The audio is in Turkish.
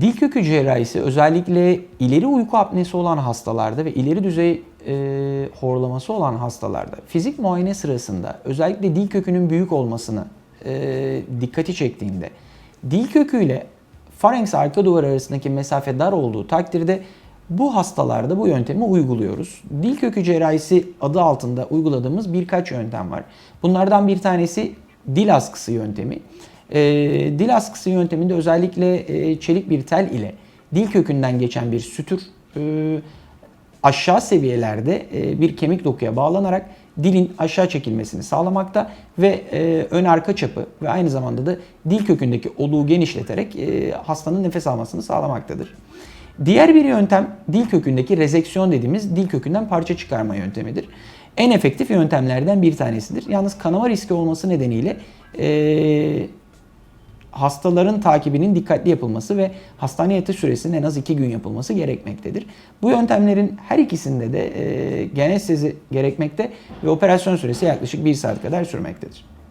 Dil kökü cerrahisi özellikle ileri uyku apnesi olan hastalarda ve ileri düzey e, horlaması olan hastalarda fizik muayene sırasında özellikle dil kökünün büyük olmasını e, dikkati çektiğinde dil köküyle farenks arka duvar arasındaki mesafe dar olduğu takdirde bu hastalarda bu yöntemi uyguluyoruz. Dil kökü cerrahisi adı altında uyguladığımız birkaç yöntem var. Bunlardan bir tanesi dil askısı yöntemi. E, dil askısı yönteminde özellikle e, çelik bir tel ile dil kökünden geçen bir sütür e, aşağı seviyelerde e, bir kemik dokuya bağlanarak dilin aşağı çekilmesini sağlamakta ve e, ön arka çapı ve aynı zamanda da dil kökündeki oluğu genişleterek e, hastanın nefes almasını sağlamaktadır. Diğer bir yöntem dil kökündeki rezeksiyon dediğimiz dil kökünden parça çıkarma yöntemidir. En efektif yöntemlerden bir tanesidir. Yalnız kanama riski olması nedeniyle e, hastaların takibinin dikkatli yapılması ve hastane yatış süresinin en az 2 gün yapılması gerekmektedir. Bu yöntemlerin her ikisinde de e, genestezi gerekmekte ve operasyon süresi yaklaşık 1 saat kadar sürmektedir.